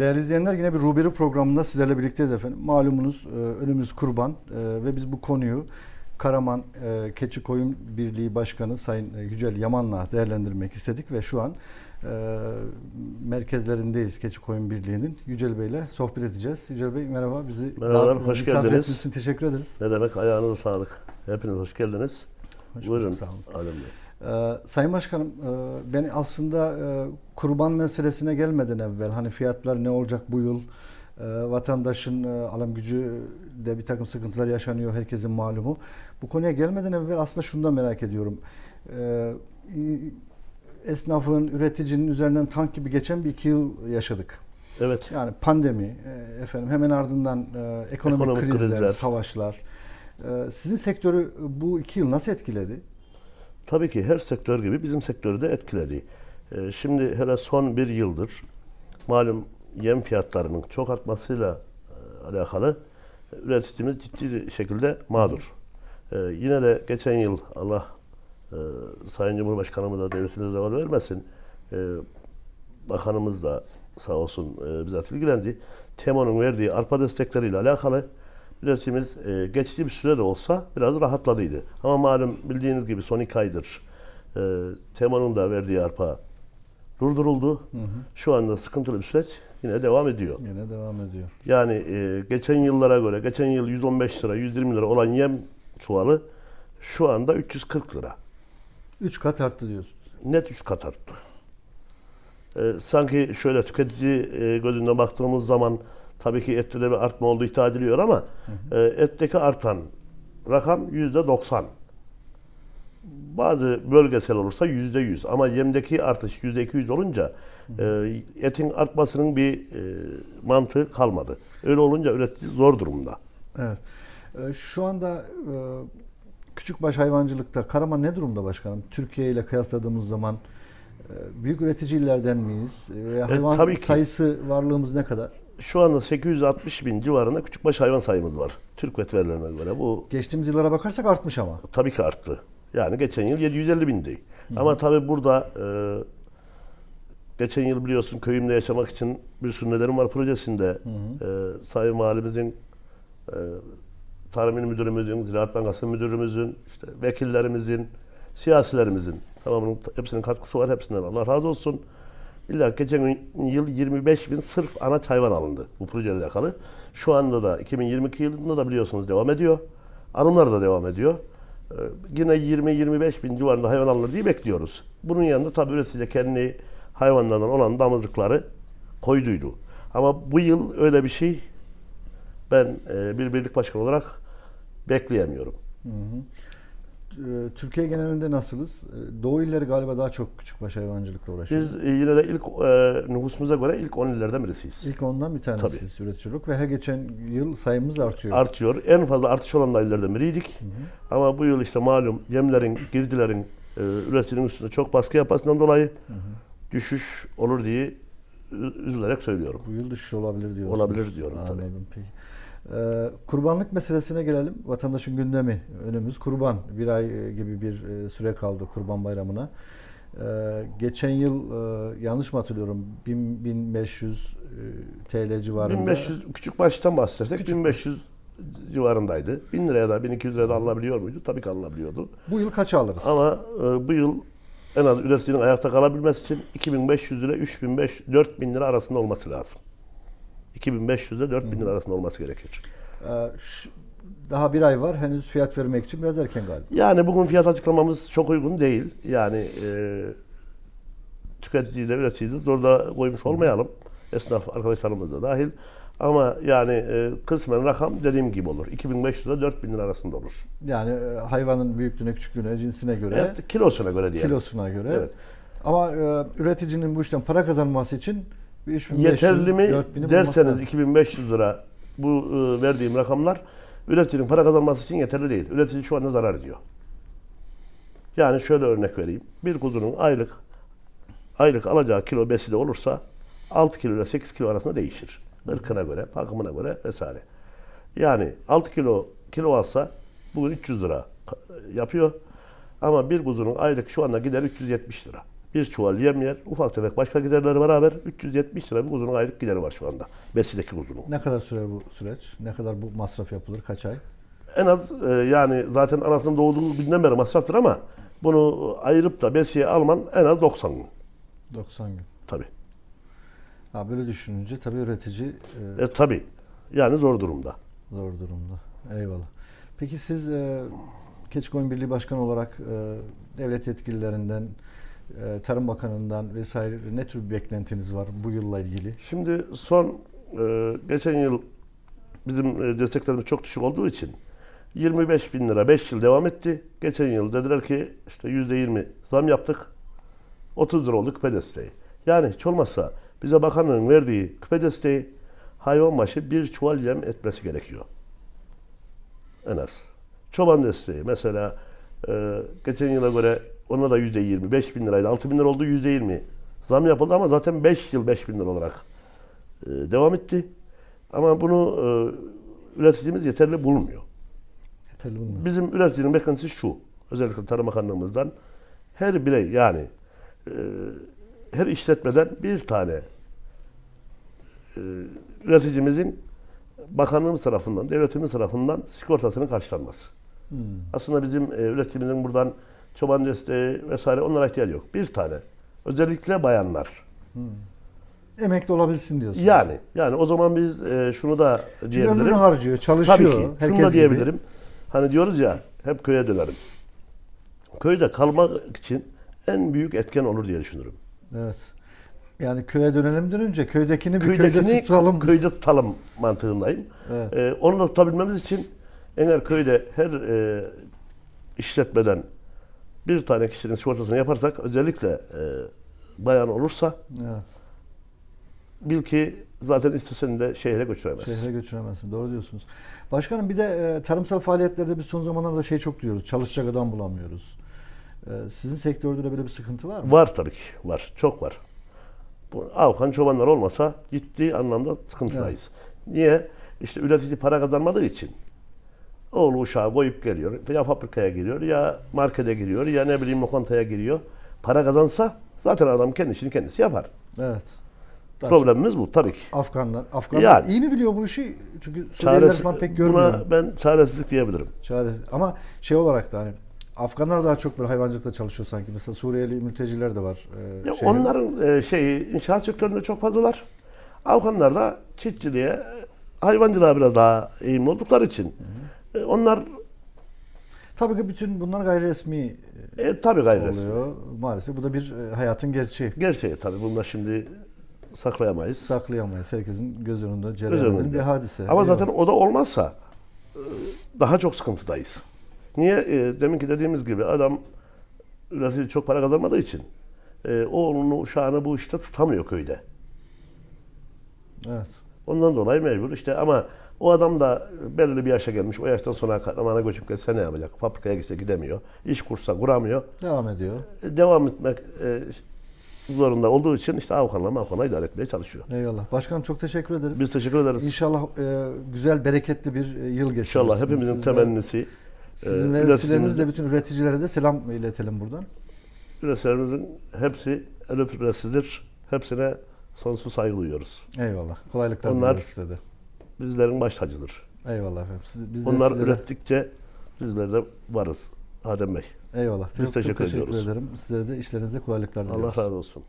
Değerli izleyenler yine bir Ruberi programında sizlerle birlikteyiz efendim. Malumunuz e, önümüz kurban e, ve biz bu konuyu Karaman e, Keçi Koyun Birliği Başkanı Sayın Yücel Yaman'la değerlendirmek istedik ve şu an merkezlerindeyiz Keçi Koyun Birliği'nin. Yücel Bey'le sohbet edeceğiz. Yücel Bey merhaba. Bizi Merhabalar, hoş geldiniz. için teşekkür ederiz. Ne demek ayağınıza sağlık. Hepiniz hoş geldiniz. Hoş Buyurun. sağ olun. Adem Bey. Ee, Sayın Başkanım, e, ben aslında e, kurban meselesine gelmeden evvel hani fiyatlar ne olacak bu yıl, e, vatandaşın e, alım gücü de bir takım sıkıntılar yaşanıyor herkesin malumu. Bu konuya gelmeden evvel aslında şunu da merak ediyorum. E, esnafın, üreticinin üzerinden tank gibi geçen bir iki yıl yaşadık. Evet. Yani pandemi, e, efendim hemen ardından e, ekonomik, Ekonomik krizler, krizler. savaşlar. E, sizin sektörü bu iki yıl nasıl etkiledi? Tabii ki her sektör gibi bizim sektörü de etkiledi. Ee, şimdi hele son bir yıldır malum yem fiyatlarının çok artmasıyla e, alakalı üreticimiz ciddi şekilde mağdur. Ee, yine de geçen yıl Allah e, Sayın Cumhurbaşkanımız da devletimize zeval vermesin. e, bakanımız da sağ olsun e, bizzat ilgilendi. TEMO'nun verdiği arpa destekleriyle alakalı üreticimiz e, geçici bir süre de olsa biraz rahatladıydı. Ama malum bildiğiniz gibi son iki aydır e, TEMO'nun da verdiği arpa durduruldu. Şu anda sıkıntılı bir süreç yine devam ediyor. Yine devam ediyor. Yani e, geçen yıllara göre, geçen yıl 115 lira, 120 lira olan yem çuvalı şu anda 340 lira. Üç kat arttı diyorsunuz. Net 3 kat arttı. E, sanki şöyle tüketici e, gözünden baktığımız zaman tabii ki ette de bir artma olduğu iddia ediliyor ama e, etteki artan rakam yüzde 90. Bazı bölgesel olursa yüzde 100 ama yemdeki artış yüzde 200 olunca e, etin artmasının bir e, mantığı kalmadı. Öyle olunca üretici zor durumda. Evet. Ee, Şu anda e, küçükbaş hayvancılıkta Karaman ne durumda başkanım? Türkiye ile kıyasladığımız zaman e, büyük üretici illerden miyiz? Ve hayvan tabii ki. sayısı varlığımız ne kadar? Şu anda 860 bin civarında küçükbaş hayvan sayımız var. Türk vet verilerine göre. Bu Geçtiğimiz yıllara bakarsak artmış ama. tabii ki arttı. Yani geçen yıl 750 bindi. Ama tabii burada e, geçen yıl biliyorsun köyümde yaşamak için bir sürü nedenim var projesinde. E, Sayın Valimizin, e, Tarım Müdürümüzün, Ziraat Bankası Müdürümüzün, işte vekillerimizin, siyasilerimizin tamamının hepsinin katkısı var. Hepsinden Allah razı olsun. İlla geçen yıl 25 bin sırf anaç hayvan alındı bu projeyle alakalı. Şu anda da 2022 yılında da biliyorsunuz devam ediyor. Alımlar da devam ediyor. Ee, yine 20-25 bin civarında hayvan alınır diye bekliyoruz. Bunun yanında tabii üretici kendi hayvanlarından olan damızlıkları koyduydu. Ama bu yıl öyle bir şey ben e, bir birlik başkanı olarak bekleyemiyorum. Ee, Türkiye genelinde nasılız? Ee, Doğu illeri galiba daha çok küçükbaş hayvancılıkla uğraşıyor. Biz e, yine de ilk e, nüfusumuza göre ilk 10 illerden birisiyiz. İlk ondan bir tanesiyiz üreticilik ve her geçen yıl sayımız artıyor. artıyor. En fazla artış olan da illerden biriydik. Ama bu yıl işte malum yemlerin, girdilerin e, üreticinin üstünde çok baskı yapmasından dolayı düşüş olur diye üzülerek söylüyorum. Bu yıl düşüş olabilir diyorsunuz. Olabilir diyorum tabii. Anladım peki. Ee, kurbanlık meselesine gelelim. Vatandaşın gündemi önümüz kurban. Bir ay e, gibi bir e, süre kaldı kurban bayramına. Ee, geçen yıl e, yanlış mı hatırlıyorum 1000 1500 e, TL civarında. 1500 küçük baştan bahsedersek 1500 civarındaydı. 1000 liraya da 1200 liraya da alınabiliyor muydu? Tabii ki alınabiliyordu. Bu yıl kaça alırız? Ama e, bu yıl en az üreticinin ayakta kalabilmesi için 2500 lira 3500 4000 lira arasında olması lazım. 2500 ile 4000 lira arasında olması gerekir. Ee, şu- daha bir ay var. Henüz fiyat vermek için biraz erken galiba. Yani bugün fiyat açıklamamız çok uygun değil. Yani e, tüketiciyi de üreticiyi de zorda koymuş olmayalım. Esnaf arkadaşlarımız da dahil. Ama yani e, kısmen rakam dediğim gibi olur. 2500 lira 4000 lira arasında olur. Yani e, hayvanın büyüklüğüne, küçüklüğüne, cinsine göre, Evet, kilosuna göre diyelim. kilosuna göre. Evet. Ama e, üreticinin bu işten para kazanması için 3500, Yeterli mi 4000'i bulması derseniz lazım. 2500 lira bu e, verdiğim rakamlar üreticinin para kazanması için yeterli değil. Üretici şu anda zarar ediyor. Yani şöyle örnek vereyim. Bir kuzunun aylık aylık alacağı kilo besi de olursa 6 kilo ile 8 kilo arasında değişir. Irkına göre, bakımına göre vesaire. Yani 6 kilo kilo alsa bugün 300 lira yapıyor. Ama bir kuzunun aylık şu anda gider 370 lira. Bir çuval yem yer. Ufak tefek başka giderleri beraber 370 lira bir kuzunun aylık gideri var şu anda. Besideki kuzunun. Ne kadar sürer bu süreç? Ne kadar bu masraf yapılır? Kaç ay? En az e, yani zaten anasının doğduğumuz günden beri masraftır ama bunu ayırıp da besiye alman en az 90 gün. 90 gün. Tabii. Ha, böyle düşününce tabii üretici e, E tabii. Yani zor durumda. zor durumda. Eyvallah. Peki siz e, Keçikoyun Birliği Başkanı olarak e, devlet yetkililerinden, Tarım Bakanı'ndan vesaire ne tür bir beklentiniz var bu yılla ilgili? Şimdi son e, geçen yıl bizim e, desteklerimiz çok düşük olduğu için 25 bin lira 5 yıl devam etti. Geçen yıl dediler ki işte %20 zam yaptık. 30 lira oldu küpe desteği. Yani hiç olmazsa bize bakanlığın verdiği küpe desteği hayvan başı bir çuval yem etmesi gerekiyor. En az. Çoban desteği mesela e, geçen yıla göre ona da %20, 5 bin liraydı. 6 bin lira oldu %20 zam yapıldı ama zaten 5 yıl 5 bin lira olarak e, devam etti. Ama bunu e, üreticimiz yeterli bulmuyor. Yeterli bulmuyor. Bizim üreticinin beklentisi şu. Özellikle Tarım Bakanlığımızdan her birey yani e, her işletmeden bir tane e, üreticimizin bakanlığımız tarafından, devletimiz tarafından sigortasının karşılanması. Hmm. Aslında bizim e, üreticimizin buradan çoban desteği vesaire onlara ihtiyacı yok. Bir tane. Özellikle bayanlar. Emekli olabilsin diyorsun. Yani yani o zaman biz e, şunu da diyebilirim. ömrünü harcıyor, çalışıyor. Tabii ki. Herkes Şunu da gibi. diyebilirim. Hani diyoruz ya hep köye dönerim. Köyde kalmak için en büyük etken olur diye düşünürüm. Evet. Yani köye dönelimden önce köydekini bir köyde Köydekini tutalım. köyde tutalım mantığındayım. Evet. Ee, onu da tutabilmemiz için eğer köyde her e, işletmeden bir tane kişinin sigortasını yaparsak özellikle e, bayan olursa Evet. bil ki zaten istesen de şehre götüremez. Şehre götüremezsin. Doğru diyorsunuz. Başkanım bir de e, tarımsal faaliyetlerde biz son zamanlarda şey çok duyuyoruz. Çalışacak adam bulamıyoruz. E, sizin sektörde de böyle bir sıkıntı var mı? Var tabii ki. Var. Çok var. Bu Avkan çobanlar olmasa ciddi anlamda sıkıntıdayız. Niye? İşte üretici para kazanmadığı için oğlu uşağı koyup geliyor. Ya fabrikaya giriyor ya markete giriyor ya ne bileyim lokantaya giriyor. Para kazansa zaten adam kendi işini kendisi yapar. Evet. Daha Problemimiz bu tabii ki. Afganlar. Afganlar Yani. iyi mi biliyor bu işi? Çünkü Suriyeliler falan pek görmüyorum. buna ben çaresizlik diyebilirim. Çaresi. Ama şey olarak da hani Afganlar daha çok böyle hayvancılıkta çalışıyor sanki. Mesela Suriyeli mülteciler de var. e, Ya onların e, şeyi inşaat sektöründe çok fazlalar. Afganlar da çiftçiliğe, hayvancılığa biraz daha eğimli oldukları için e, onlar Tabii ki bütün bunlar gayri resmi e, tabii gayri resmi. Maalesef bu da bir e, hayatın gerçeği. Gerçeği tabii bunu da şimdi saklayamayız. Saklayamayız. Herkesin göz önünde cereyan eden bir hadise. Ama zaten o da olmazsa e, daha çok sıkıntıdayız. Niye? E, deminki dediğimiz gibi adam üretici çok para kazanmadığı için e, oğlunu, uşağını bu işte tutamıyor köyde. Evet. Ondan dolayı mecbur işte ama o adam da belirli bir yaşa gelmiş. O yaştan sonra kahramana göçüp gelse ne yapacak? Fabrikaya gitse gidemiyor. İş kursa kuramıyor. Devam ediyor. E, Devam etmek e, zorunda olduğu için işte Avkan'la Mavkan'la idare etmeye çalışıyor. Eyvallah. Başkanım çok teşekkür ederiz. Biz teşekkür ederiz. İnşallah e, güzel, bereketli bir e, yıl geçirirsiniz. İnşallah hepimizin Siz de- temennisi Sizin e, vesilenizle bütün üreticilere de selam iletelim buradan. üreticilerimizin hepsi el öpülesidir. Hepsine sonsuz saygı duyuyoruz. Eyvallah. Kolaylıklar Onlar- dileriz size de. Bizlerin baş tacıdır. Eyvallah efendim. Siz, biz de Onlar sizlere- ürettikçe bizler de varız. Adem Bey. Eyvallah. Biz Çok teşekkür teşekkür ediyoruz. ederim. Sizlere de işlerinizde kolaylıklar diliyorum. Allah razı olsun.